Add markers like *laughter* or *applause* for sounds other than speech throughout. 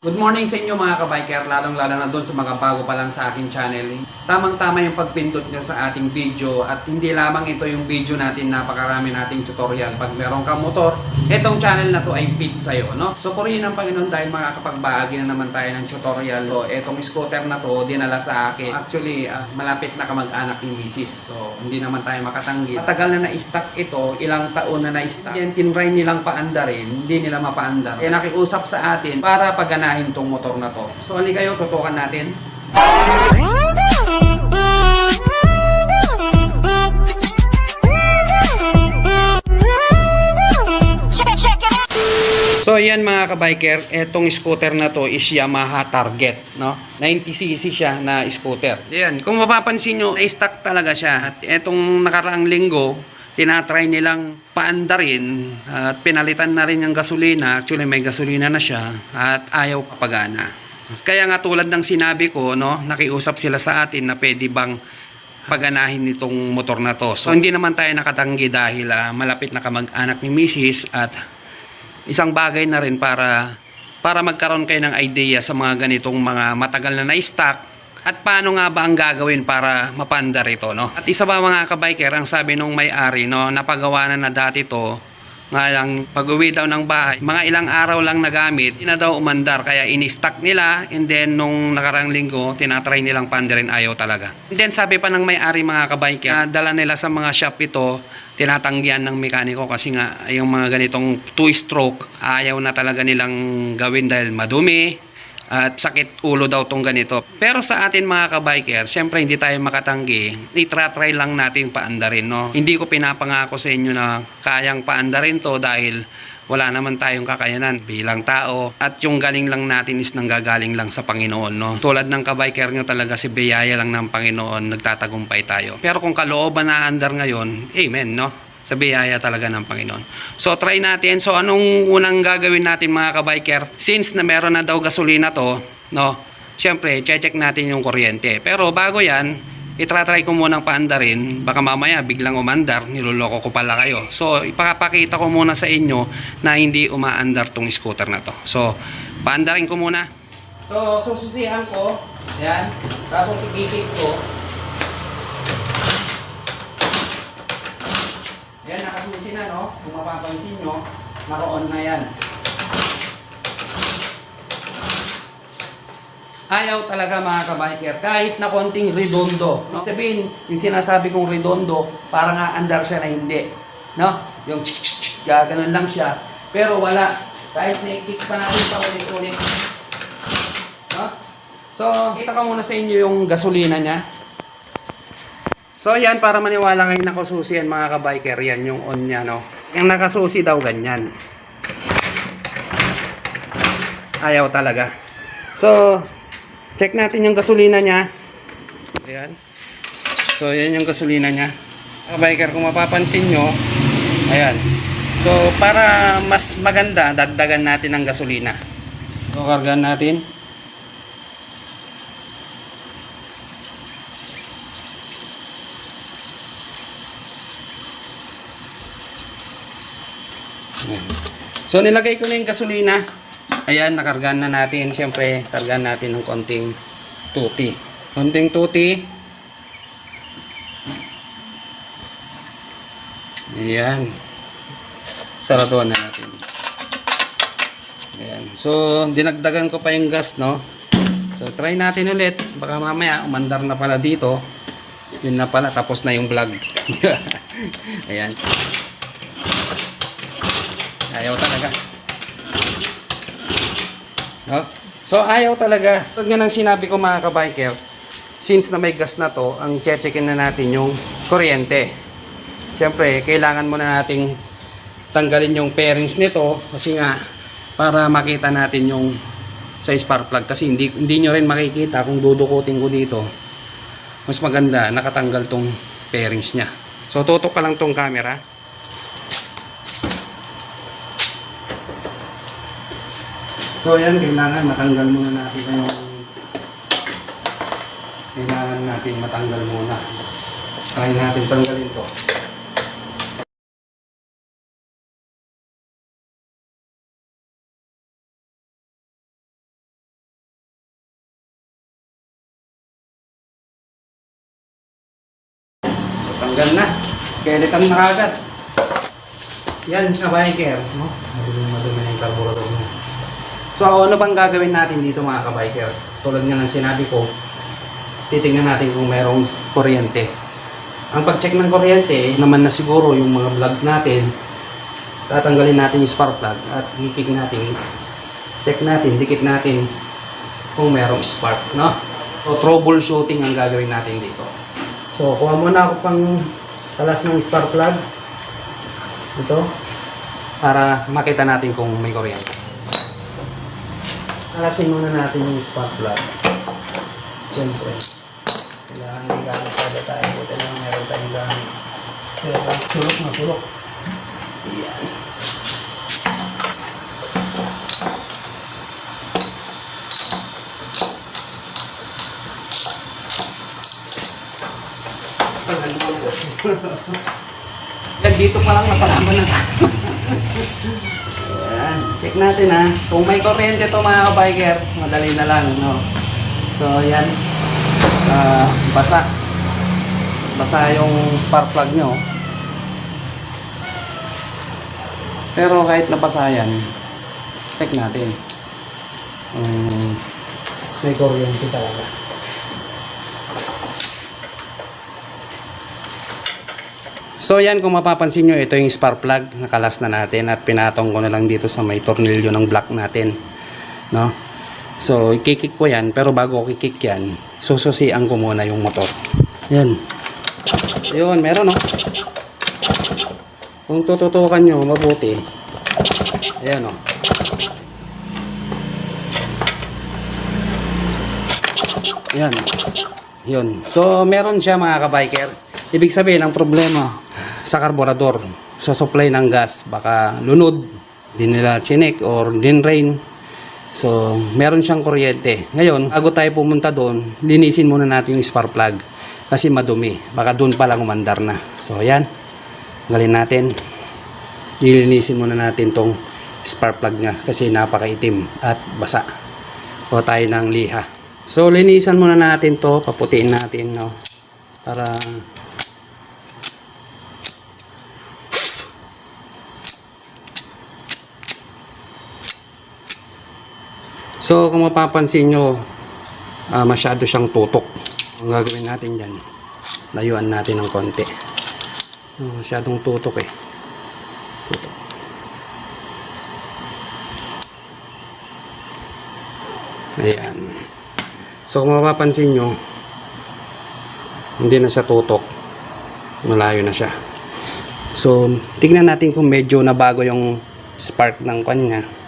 Good morning sa inyo mga kabiker, lalong-lalo na doon sa mga bago pa lang sa aking channel. Tamang-tama yung pagpindot nyo sa ating video at hindi lamang ito yung video natin, napakarami nating tutorial. Pag meron kang motor, itong channel na to ay fit sa'yo. No? So purihin ng Panginoon dahil makakapagbahagi na naman tayo ng tutorial. So itong scooter na to, dinala sa akin. Actually, ah, malapit na kamag-anak ni Mrs. So hindi naman tayo makatanggi. Matagal na na-stock ito, ilang taon na na-stock. Yan, tinry nilang paandarin, hindi nila mapaandar. Kaya nakiusap sa atin para paganahin tong motor na to. So ali kayo, tutukan natin. So yan mga kabiker, etong scooter na to is Yamaha Target, no? 90cc siya na scooter. Yan, kung mapapansin nyo, na-stock talaga siya. At etong nakaraang linggo, tinatry nilang paandarin at pinalitan na rin yung gasolina. Actually may gasolina na siya at ayaw papagana. Kaya nga tulad ng sinabi ko, no, nakiusap sila sa atin na pwede bang paganahin nitong motor na to. So hindi naman tayo nakatanggi dahil ah, malapit na kamag-anak ni Mrs. at isang bagay na rin para para magkaroon kayo ng idea sa mga ganitong mga matagal na na-stock at paano nga ba ang gagawin para mapandar ito no? At isa pa mga kabiker ang sabi nung may-ari no napagawa na na dati to nga lang pag-uwi daw ng bahay mga ilang araw lang nagamit hindi na daw umandar kaya in-stock nila and then nung nakarang linggo tinatry nilang pandarin ayaw talaga. And then sabi pa ng may-ari mga kabiker na dala nila sa mga shop ito tinatanggihan ng mekaniko kasi nga yung mga ganitong two-stroke ayaw na talaga nilang gawin dahil madumi at sakit ulo daw tong ganito. Pero sa atin mga kabiker, syempre hindi tayo makatanggi. Itra-try lang natin paandarin, no? Hindi ko pinapangako sa inyo na kayang paandarin to dahil wala naman tayong kakayanan bilang tao at yung galing lang natin is nanggagaling lang sa Panginoon no tulad ng kabiker nyo talaga si biyaya lang ng Panginoon nagtatagumpay tayo pero kung kalooban na andar ngayon amen no sa biyaya talaga ng Panginoon. So try natin. So anong unang gagawin natin mga kabiker? Since na meron na daw gasolina to, no? Siyempre, check natin yung kuryente. Pero bago yan, itratry ko munang paandarin. Baka mamaya biglang umandar, niloloko ko pala kayo. So ipapakita ko muna sa inyo na hindi umaandar tong scooter na to. So, paandarin ko muna. So, sususihan ko. Yan. Tapos ikikip ko. Na, no? Kung mapapansin nyo, naka-on na yan. Ayaw talaga mga kabiker, kahit na konting redondo. No? Sabihin, yung sinasabi kong redondo, parang aandar siya na hindi. No? Yung tsk gaganon lang siya. Pero wala. Kahit na-kick pa natin pa ulit-ulit. No? So, kita ko muna sa inyo yung gasolina niya. So yan, para maniwala kayo nakasusi yan mga kabiker, yan yung on niya, no? Yung nakasusi daw ganyan. Ayaw talaga. So, check natin yung gasolina niya. Ayan. So, yan yung gasolina niya. Kabiker, kung mapapansin nyo, ayan. So, para mas maganda, dagdagan natin ng gasolina. So, kargan natin. So nilagay ko na yung gasolina. Ayan, nakargaan na natin. Siyempre, kargaan natin ng konting tuti. Konting tuti. Ayan. Saratuan na natin. Ayan. So, dinagdagan ko pa yung gas, no? So, try natin ulit. Baka mamaya, umandar na pala dito. Yun na pala, tapos na yung vlog. *laughs* Ayan. Ayaw talaga. No? So, ayaw talaga. Tulad nga ng sinabi ko mga kabiker, since na may gas na to, ang checkin na natin yung kuryente. Siyempre, kailangan muna nating tanggalin yung pairings nito kasi nga para makita natin yung sa spark plug kasi hindi hindi nyo rin makikita kung dudukutin ko dito mas maganda nakatanggal tong pairings nya so tutok ka lang tong camera So yan, kailangan matanggal muna natin yung kailangan natin matanggal muna. Try natin tanggalin to. So tanggal na. Skeleton na agad. Yan, na biker. No? Madumi yung carburetor niya. So, ano bang gagawin natin dito mga kabiker? Tulad nga ng sinabi ko, titingnan natin kung merong kuryente. Ang pag-check ng kuryente, naman na siguro yung mga vlog natin, tatanggalin natin yung spark plug at i-kick natin, check natin, dikit natin kung merong spark, no? So, troubleshooting ang gagawin natin dito. So, kuha muna ako pang talas ng spark plug. Ito. Para makita natin kung may kuryente. Alasin muna natin yung spark plug. Siyempre. Kailangan may gamit kada tayo. Buti lang meron tayong gamit. Kaya tulok na tulok. Yan. Yan, dito pa lang napalaman na tayo. *laughs* Ayan, check natin ha. Kung may kuryente to mga kabiker, madali na lang, no? So, yan. Ah, basa. Basa yung spark plug nyo. Pero kahit nabasa yan, check natin. Um, may kuryente talaga. So yan kung mapapansin nyo, ito yung spark plug, nakalas na natin at pinatong ko na lang dito sa may tornilyo ng block natin. No? So ikikik ko yan, pero bago ko ikik yan, sususian ko muna yung motor. Yan. Yun, meron no? Kung tututukan nyo mabuti, ayan o. Yan. Yun. So, meron siya mga kabiker. Ibig sabihin, ang problema sa karburador, sa supply ng gas, baka lunod, di nila chinek or din rain. So, meron siyang kuryente. Ngayon, bago tayo pumunta doon, linisin muna natin yung spark plug kasi madumi. Baka doon pa lang umandar na. So, ayan. Galin natin. Nilinisin muna natin tong spark plug niya kasi napakaitim at basa. O tayo ng liha. So, linisan muna natin to, paputiin natin, no? Para So, kung mapapansin nyo, ah, masyado siyang tutok. Ang gagawin natin dyan, layuan natin ng konti. Ah, masyadong tutok eh. Tutok. Ayan. So, kung mapapansin nyo, hindi na siya tutok. Malayo na siya. So, tignan natin kung medyo nabago yung spark ng kanya.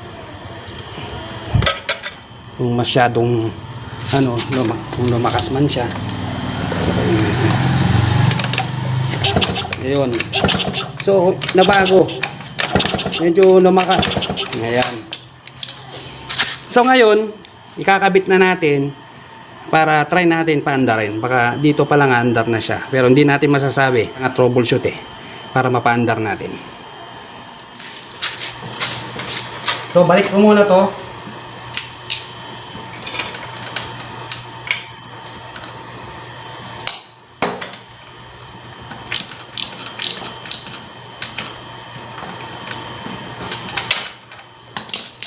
Kung masyadong ano, luma, kung lumakas man siya. Ayun. So, nabago. Medyo lumakas. Ayan. So, ngayon, ikakabit na natin para try natin paandarin. Baka dito pa lang andar na siya. Pero hindi natin masasabi. Nga troubleshoot eh. Para mapaandar natin. So, balik ko muna to.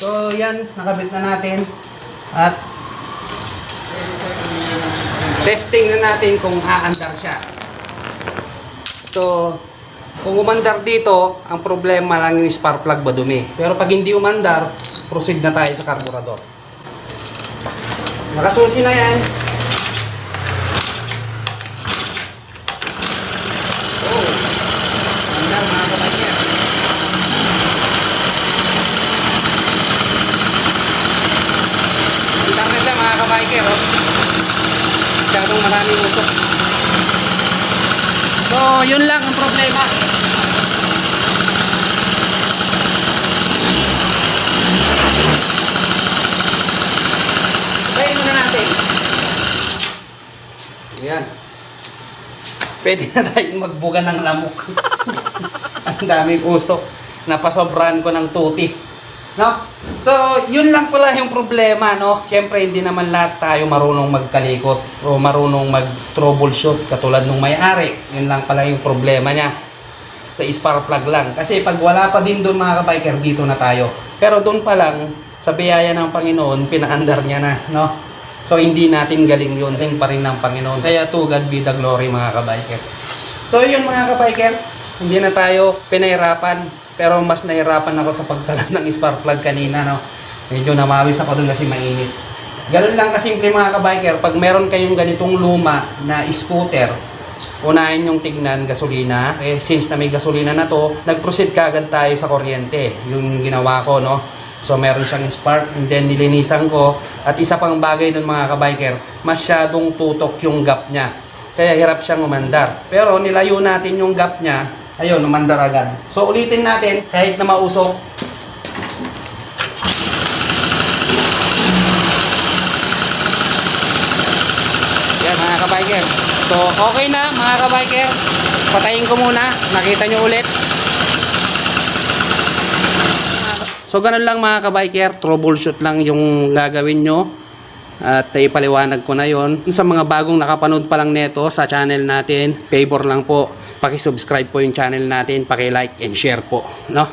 So, yan. Nakabit na natin. At testing na natin kung aandar siya. So, kung umandar dito, ang problema lang yung spark plug ba dumi. Pero pag hindi umandar, proceed na tayo sa carburetor. Nakasusi na yan. Oh, andar mga kapatid. Andar na siya mga kabiker. Oh. Masyadong maraming usok. So, yun lang ang problema. Try muna natin. Ayan. Pwede na tayong magbuga ng lamok. *laughs* ang daming usok. Napasobrahan ko ng tuti. No? So, yun lang pala yung problema, no? Siyempre, hindi naman lahat tayo marunong magkalikot o marunong mag-troubleshoot katulad nung may-ari. Yun lang pala yung problema niya sa spark plug lang. Kasi pag wala pa din doon mga kabiker, dito na tayo. Pero doon pa lang, sa biyaya ng Panginoon, pinaandar niya na, no? So, hindi natin galing yun. Din pa rin ng Panginoon. Kaya to God be the glory mga kabiker. So, yun mga kabiker, hindi na tayo pinahirapan. Pero mas nahirapan ako sa pagkalas ng spark plug kanina, no? Medyo namawis ako doon kasi mainit. Ganun lang kasimple mga kabiker, pag meron kayong ganitong luma na scooter, unahin yung tignan gasolina. Eh, since na may gasolina na to, nag-proceed kaagad tayo sa kuryente. Yung ginawa ko, no? So, meron siyang spark and then nilinisan ko. At isa pang bagay doon mga kabiker, masyadong tutok yung gap niya. Kaya hirap siyang umandar. Pero nilayo natin yung gap niya, ayun, umandar agad. So, ulitin natin kahit na mausok. Yan mga kabiker. So, okay na mga kabiker. Patayin ko muna. Nakita nyo ulit. So, ganun lang mga kabiker. Troubleshoot lang yung gagawin nyo. At ipaliwanag ko na yon Sa mga bagong nakapanood pa lang neto sa channel natin, favor lang po. Paki-subscribe po yung channel natin, paki-like and share po, no?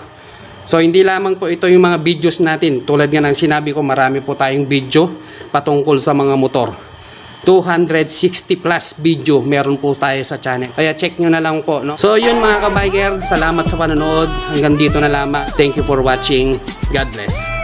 So hindi lamang po ito yung mga videos natin. Tulad nga ng sinabi ko, marami po tayong video patungkol sa mga motor. 260 plus video meron po tayo sa channel. Kaya check nyo na lang po. No? So yun mga kabiker, salamat sa panonood. Hanggang dito na lamang. Thank you for watching. God bless.